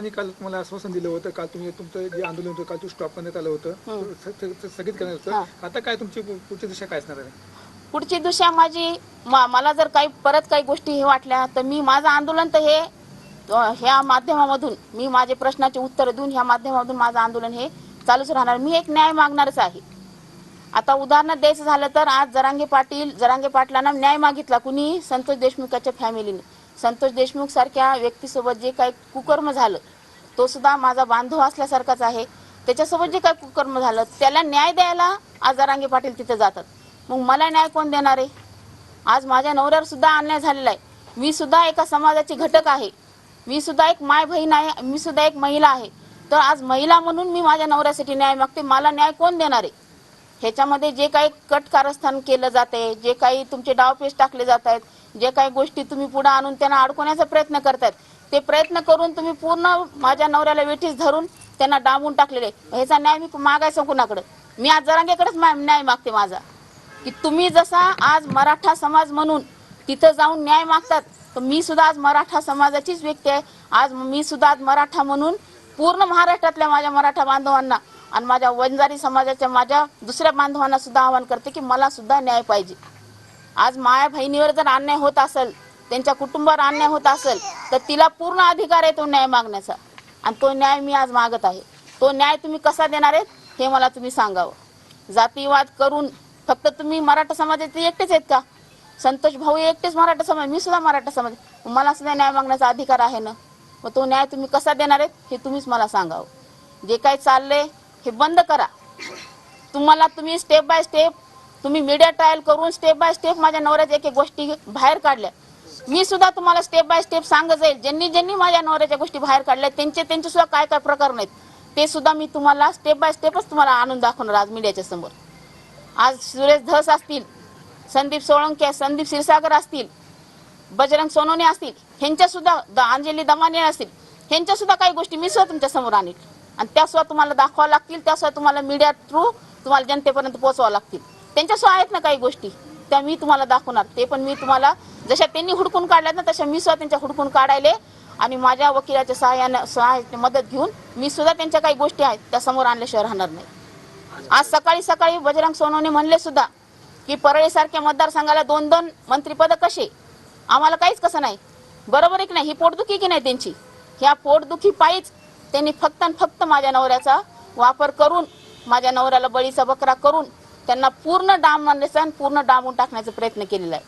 आणि काल तुम्हाला आश्वासन दिलं होतं काल तुम्ही तुमचं जे आंदोलन होतं काल तू स्टॉप करण्यात आलं होतं स- स- स- स्थगित करण्यात होतं. आता काय तुमची पु- पुढची दिशा काय असणार आहे? पुढची दिशा माझी मा- मला जर काही परत काही गोष्टी हे वाटल्या तर मी माझं आंदोलन तर हे अ, ह्या माध्यमामधून मी माझे प्रश्नाचे उत्तर देऊन ह्या माध्यमामधून माझं आंदोलन हे चालूच राहणार. मी एक न्याय मागणारच आहे. आता उदाहरण द्यायचं झालं तर आज जरांगे पाटील जरांगे पाटलांना न्याय मागितला. कुणी संतोष देशमुखाच्या फॅमिलीने संतोष देशमुख सारख्या व्यक्तीसोबत जे काही कुकर्म झालं तो सुद्धा माझा बांधव असल्यासारखाच आहे. त्याच्यासोबत जे काही कुकर्म झालं त्याला न्याय द्यायला आज पाटील तिथे जातात. मग मला न्याय कोण देणार आहे? आज माझ्या नवऱ्यावर सुद्धा अन्याय झालेला आहे. मी सुद्धा एका समाजाची घटक आहे. मी सुद्धा एक माय बहीण आहे मी सुद्धा एक महिला आहे. तर आज महिला म्हणून मी माझ्या नवऱ्यासाठी न्याय मागते मला न्याय कोण देणार आहे? ह्याच्यामध्ये जे काही कट कारस्थान केलं जाते जे काही तुमचे डावपेच टाकले जात आहेत जे काही गोष्टी तुम्ही पुढे आणून त्यांना अडकवण्याचा प्रयत्न करतायत ते प्रयत्न करून तुम्ही पूर्ण माझ्या नवऱ्याला वेठीस धरून त्यांना डांबून टाकलेले ह्याचा न्याय मी मागायचं कुणाकडं मी आज जरांगेकडेच मा- न्याय मागते माझा. की तुम्ही जसा आज मराठा समाज म्हणून तिथं जाऊन न्याय मागतात तर मी सुद्धा आज मराठा समाजाचीच व्यक्ती आहे. आज मी सुद्धा आज मराठा म्हणून पूर्ण महाराष्ट्रातल्या माझ्या मराठा बांधवांना आणि माझ्या वंजारी समाजाच्या माझ्या दुसऱ्या बांधवांना सुद्धा आवाहन करते की मला सुद्धा न्याय पाहिजे. आज माया बहिणीवर जर अन्याय होत असेल त्यांच्या कुटुंबावर अन्याय होत असेल तर तिला पूर्ण अधिकार आहे तो न्याय मागण्याचा. आणि तो न्याय मी आज मागत आहे. तो न्याय तुम्ही कसा देणार आहेत हे मला तुम्ही सांगावं. जातीवाद करून फक्त तुम्ही मराठा समाजाचे एकटेच आहेत का? संतोष भाऊ एकटेच मराठा समाज मी सुद्धा मराठा समाज. मला सुद्धा न्याय मागण्याचा अधिकार आहे ना? मग तो न्याय तुम्ही कसा देणार आहेत हे तुम्हीच मला सांगावं. जे काही चाललंय हे बंद करा. तुम्हाला तुम्ही स्टेप बाय स्टेप तुम्ही मीडिया ट्रायल करून स्टेप बाय स्टेप माझ्या नवऱ्याच्या एक एक गोष्टी बाहेर काढल्या. मी सुद्धा तुम्हाला स्टेप बाय स्टेप सांगत जाईल. ज्यांनी ज्यांनी माझ्या नवऱ्याच्या गोष्टी बाहेर काढल्या त्यांचे त्यांचे सुद्धा काय काय प्रकार नाहीत. ते सुद्धा मी तुम्हाला स्टेप बाय स्टेपच तुम्हाला आणून दाखवणार आज मीडियाच्या समोर. आज सुरेश धस असतील संदीप सोळंके संदीप क्षीरसागर असतील बजरंग सोनोने असतील ह्यांच्या सुद्धा द- अंजली दमाने असतील ह्यांच्या सुद्धा काही गोष्टी मी सुद्धा तुमच्यासमोर आणील आणि त्याशिवाय तुम्हाला दाखवावं लागतील त्याशिवाय तुम्हाला मीडिया थ्रू तुम्हाला जनतेपर्यंत पोहोचवावं लागतील. त्यांच्याशिवाय आहेत ना काही गोष्टी? त्या मी तुम्हाला दाखवणार. ते पण मी तुम्हाला जशा त्यांनी हुडकून काढल्यात ना तशा मी सुद्धा त्यांच्या हुडकून काढायले आणि माझ्या वकिलाच्या सहाय्यानं सहाय्याची मदत घेऊन मी सुद्धा त्यांच्या काही गोष्टी आहेत त्या समोर आणल्याशिवाय राहणार नाही. आज सकाळी सकाळी बजरंग सोनवणे म्हणले सुद्धा की परळीसारख्या मतदारसंघाला दोन दोन मंत्रीपद कसे? आम्हाला काहीच कसं नाही. बरोबर आहे की नाही? ही पोटदुखी की नाही त्यांची? ह्या पोटदुखी पायीच त्यांनी फक्त आणि फक्त माझ्या नवऱ्याचा वापर करून माझ्या नवऱ्याला बळीचा बकरा करून त्यांना पूर्ण डाम मानण्याचा आणि पूर्ण डांबून टाकण्याचा प्रयत्न केलेला आहे.